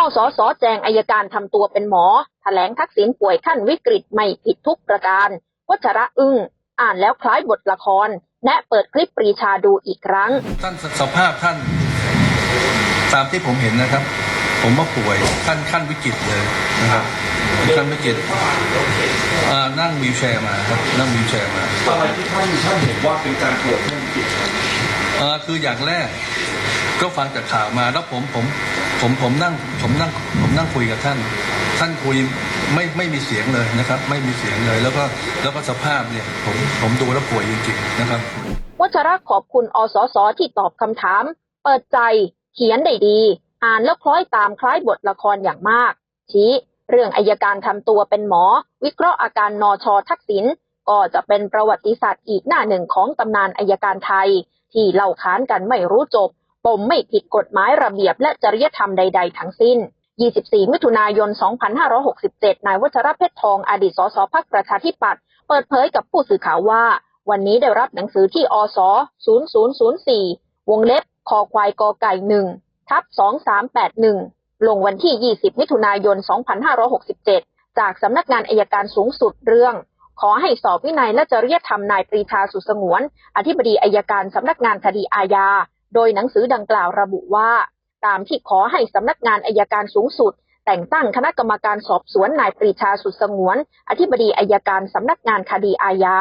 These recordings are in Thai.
อสสแจงอายการทำตัวเป็นหมอแถลงทักษิณป่วยขั้นวิกฤตไม่ผิดทุกประการ วัชระอึ้ง อ่านแล้วคล้ายบทละคร แนะเปิดคลิปปรีชาดูอีกครั้ง ท่านสภาพท่าน ตามที่ผมเห็นนะครับ ผมว่าป่วยขั้นขั้นวิกฤตเลยนะครับขั้นวิกฤตอ่านั่งวีลแชร์มาครับนั่งวีลแชร์มาอะไรที่ท่านท่านเห็นว่าเป็นการปวดท่านจิตอ่าคืออย่างแรกก็ฟังจากข่าวมาแล้วผมผมผมผมนั่งผมนั่งผมนั่งคุยกับท่าน ท่านคุยไม่ไม่มีเสียงเลยนะครับ ไม่มีเสียงเลยแล้วก็แล้วก็สภาพเนี่ยผมผมดูแล้วป่วยจริงๆนะครับวัชระขอบคุณอสสที่ตอบคำถาม เปิดใจเขียนได้ดี อ่านแล้วคล้อยตามคล้ายบทละครอย่างมาก ชี้เรื่องอายการทำตัวเป็นหมอ วิเคราะห์อาการนอชอทักษิณก็จะเป็นประวัติศาสตร์อีกหน้าหนึ่งของตำนานอายการไทย ที่เล่าค้านกันไม่รู้จบ ปมไม่ผิดกฎหมายระเบียบและจริยธรรมใด ๆ ทั้งสิ้น 24 มิถุนายน 2567 นายวัชรเพชรทอง อดีตสสพักประชาธิปัตย์ เปิดเผยกับผู้สื่อข่าวว่า วันนี้ได้รับหนังสือที่อส0004 วงเล็บ คอควายกอไก่หนึ่งทับ2381 ลงวันที่ 20 มิถุนายน 2567 จากสำนักงานอายการสูงสุดเรื่อง ขอให้สอบวินัยและจริยธรรมนายปรีชาสุสงวน อธิบดีอายการสำนักงานคดีอาญา โดยหนังสือดังกล่าวระบุว่า ตามที่ขอให้สำนักงานอายการสูงสุด แต่งตั้งคณะกรรมการสอบสวนนายปรีชาสุดสงวน อธิบดีอายการสำนักงานคดีอาญา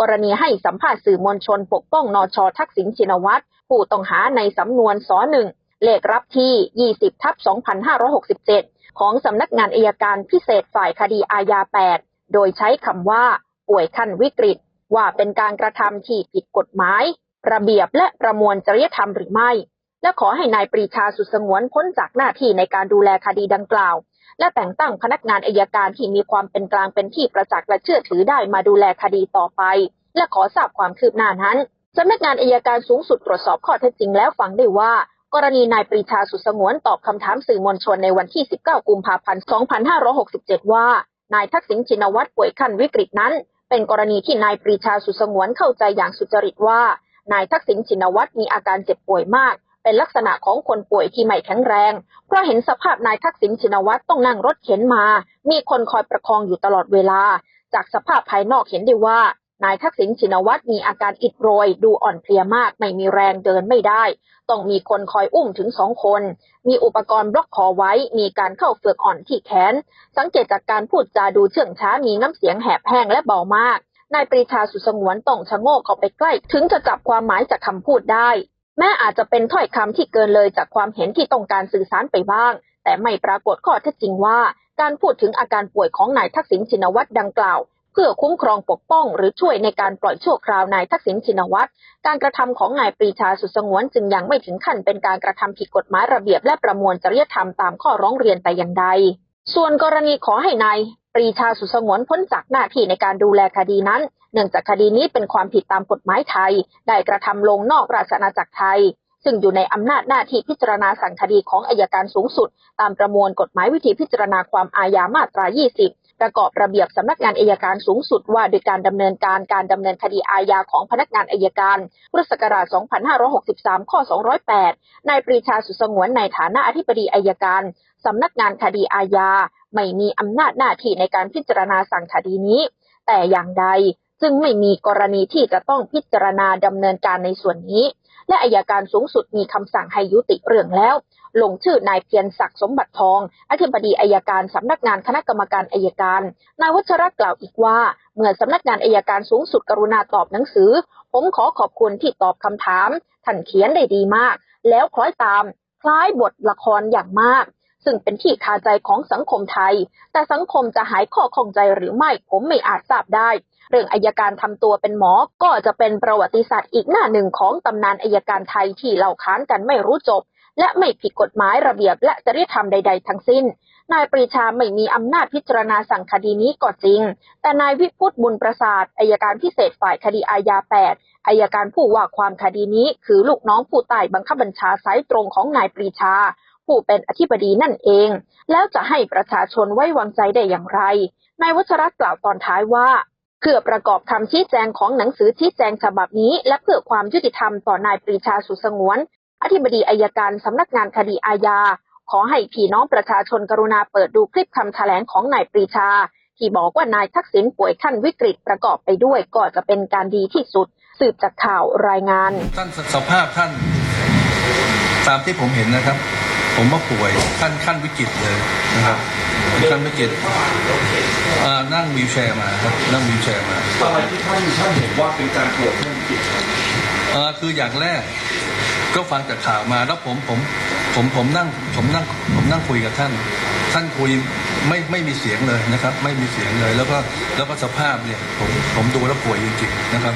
กรณีให้สัมภาษณ์สื่อมวลชนปกป้องนอชอทักษิณชินวัตรผู้ต้องหาในสำนวนสหนึ่งเลขรับที่ 20 ทับ 2567 ของสำนักงานอายการพิเศษฝ่ายคดีอาญา 8 โดยใช้คำว่า ป่วยขั้นวิกฤต ว่าเป็นการกระทำที่ผิดกฎหมาย ระเบียบและประมวลจริยธรรมหรือไม่ และขอให้นายปรีชาสุดสงวนพ้นจากหน้าที่ในการดูแลคดีดังกล่าว และแต่งตั้งพนักงานอายการที่มีความเป็นกลางเป็นที่ประจักษ์และเชื่อถือได้มาดูแลคดีต่อไป และขอทราบความคืบหน้านั้นสำนักงานอายการสูงสุดตรวจสอบข้อเท็จจริงแล้วฟังได้ว่ากรณีนายปรีชาสุดสงวนตอบคำถามสื่อมวลชนในวันที่ 19 กุมภาพันธ์ 2567 ว่า นายทักษิณชินวัตรป่วยขั้นวิกฤตนั้น เป็นกรณีที่นายปรีชาสุดสงวนเข้าใจอย่างสุจริตว่า นายทักษิณชินวัตรมีอาการเจ็บป่วยมาก เป็นลักษณะของคนป่วยที่ไม่แข็งแรง เพราะเห็นสภาพนายทักษิณชินวัตรต้องนั่งรถเข็นมา มีคนคอยประคองอยู่ตลอดเวลา จากสภาพภายนอกเห็นได้ว่านายทักษิณชินวัตรมีอาการอิดโรย ดูอ่อนเพลียมาก ไม่มีแรงเดินไม่ได้ ต้องมีคนคอยอุ้มถึงสองคน มีอุปกรณ์บล็อกคอไว้ มีการเข้าเฟือกอ่อนที่แขน สังเกตจากการพูดจาดูเชื่องช้ามีน้ำเสียงแหบแห้งและเบามาก นายปรีชาสุสงวนต้องชะโงกเข้าไปใกล้ ถึงจะจับความหมายจากคำพูดได้ แม้อาจจะเป็นถ้อยคำที่เกินเลยจากความเห็นที่ต้องการสื่อสารไปบ้าง แต่ไม่ปรากฏข้อเท็จจริงว่า การพูดถึงอาการป่วยของนายทักษิณชินวัตรดังกล่าว เพื่อคุ้มครองปกป้อง หรือช่วยในการปล่อยชั่วคราวนายทักษิณชินวัตรการกระทำของนายปรีชาสุสงวนจึงยังไม่ถึงขั้นเป็นการกระทำผิดกฎหมายระเบียบและประมวลจริยธรรมตามข้อร้องเรียนแต่อย่างใดส่วนกรณีขอให้นาย รีชาสุสงวนพ้นจากหน้าที่ในการดูแลคดีนั้น เนื่องจากคดีนี้เป็นความผิดตามกฎหมายไทย ได้กระทำลงนอกราชอาณาจักรไทย ซึ่งอยู่ในอำนาจหน้าที่พิจารณาสั่งคดีของอายการสูงสุด ตามประมวลกฎหมายวิธีพิจารณาความอาญามาตรา 20ประกอบระเบียบสำนักงานอายการสูงสุดว่าโดยการดำเนินการการดำเนินคดีอาญาของพนักงานอายการพุทธศักราช 2563 ข้อ 208 นายปรีชาสุสงวนในฐานะอธิบดีอายการสำนักงานคดีอาญา ไม่มีอำนาจหน้าที่ในการพิจารณาสั่งคดีนี้ แต่อย่างใดจึงไม่มีกรณีที่จะต้องพิจารณาดำเนินการในส่วนนี้ และอายการสูงสุดมีคำสั่งให้ยุติเรื่องแล้ว ลงชื่อนายเพียรศักดิ์สมบัติทอง อธิบดีอายการสำนักงานคณะกรรมการอายการ นายวัชระกล่าวอีกว่า เมื่อสำนักงานอายการสูงสุดกรุณาตอบหนังสือ ผมขอขอบคุณที่ตอบคำถามท่านเขียนได้ดีมาก แล้วคล้อยตาม คล้ายบทละครอย่างมาก ซึ่งเป็นที่คาใจของสังคมไทย แต่สังคมจะหายข้อข้องใจหรือไม่ผมไม่อาจทราบได้ เรื่องอายการทำตัวเป็นหมอก็จะเป็นประวัติศาสตร์อีกหน้าหนึ่งของตำนานอายการไทยที่เล่าค้านกันไม่รู้จบ และไม่ผิดกฎหมายระเบียบและจริยธรรมใด ๆ ทั้งสิ้นนายปรีชาไม่มีอำนาจพิจารณาสั่งคดีนี้ก็จริง แต่นายวิพุตบุญประสาทอายการพิเศษฝ่ายคดีอาญา 8อายการผู้ว่าความคดีนี้คือลูกน้องผู้ใต้บังคับบัญชาสายตรงของนายปรีชา ผู้เป็นอธิบดีนั่นเอง แล้วจะให้ประชาชนไว้วางใจได้อย่างไร นายวัชรัตน์กล่าวตอนท้ายว่าเพื่อประกอบคำชี้แจงของหนังสือชี้แจงฉบับนี้ และเพื่อความยุติธรรมต่อนายปรีชาสุสงวน อธิบดีอายการสำนักงานคดีอาญา ขอให้พี่น้องประชาชนกรุณาเปิดดูคลิปคำแถลงของนายปรีชา ที่บอกว่านายทักษิณป่วยขั้นวิกฤตประกอบไปด้วยก็จะเป็นการดีที่สุด สืบจากข่าวรายงาน ท่านสภาพท่าน ตามที่ผมเห็นนะครับ ผมว่าป่วยขั้นขั้นวิกฤตเลยนะครับขั้นวิกฤตอ่านั่งวีลแชร์มาครับนั่งวีลแชร์มาอะไรที่ท่านท่านเห็นว่าเป็นการตรวจขั้นวิกฤตเอ่อคืออย่างแรกก็ฟังจากข่าวมาแล้วผมผมผมผมนั่งผมนั่งผมนั่งคุยกับท่าน ท่านคุยไม่ไม่มีเสียงเลยนะครับ ไม่มีเสียงเลย แล้วก็แล้วก็สภาพเนี่ยผมผมดูแล้วป่วยจริงๆนะครับ